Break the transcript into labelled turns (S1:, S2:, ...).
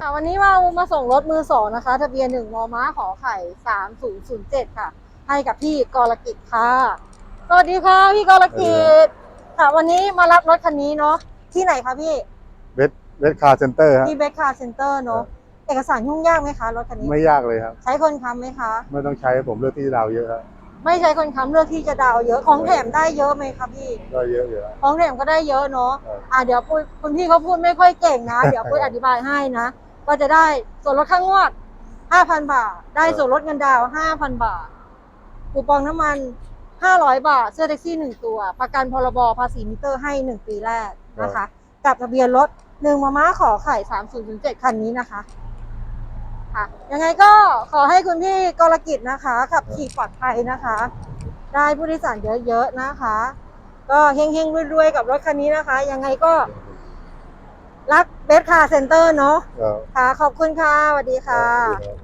S1: ค่ะวันนี้เรามาส่งรถมือสองนะคะทะเบียนหนึ่งมอม้าขอไข่สามศูนย์ศูนย์เจ็ดค่ะ ให้กับพี่กรกิจค่ะ สวัสดีค่ะพี่กรกิจค่ะ วันนี้มารับรถคันนี้เนาะที่ไหนคะพี่
S2: เวสเวสคาร์เซ็นเตอร์ฮะ
S1: ที่เบคคาร์เซ็นเตอร์เนาะเอกสารยุ่งยากไหมคะรถคันนี้
S2: ไม่ยากเลยครับ
S1: ใช้คนค้ำไหมคะ
S2: ไม่ต้องใช้ผมเลือกที่ดาวเยอะครับ
S1: ไม่ใช้คนค้ำเลือกที่จะดาวน์เยอะของแถมได้เยอะไหมคะพี่
S2: ก็เยอะอยู่แล้ว
S1: ของแถมก็ได้เยอะเนาะ
S2: ครับ
S1: อ่าเดี๋ยวปุ้ยคุณพี่เขาพูดไม่ค่อยเก่งนะ เดี๋ยวปุ้ยอธิบายให้นะ ก็จะได้ส่วนลดค่างวด 5,000 บาท ได้ส่วนลดเงินดาว 5,000 บาท คูปองน้ำมัน 500 บาท เสื้อแท็กซี่ 1 ตัว ประกันพรบภาษีมิเตอร์ให้ 1 ปีแรกนะคะ กับทะเบียนรถหนึ่งมาม้าขอไข่3007 คันนี้นะคะ ค่ะ ยังไงก็ขอให้คุณพี่กรกิจนะคะขับขี่ปลอดภัยนะคะ ได้ผู้โดยสารเยอะๆนะคะ ก็เฮงๆรวยๆกับรถคันนี้นะคะ ยังไงก็ รักเบสคาร์เซ็นเตอร์เนาะ
S2: ก็
S1: ค่ะขอบคุณค่ะสวัสดีค่ะ
S2: ครับ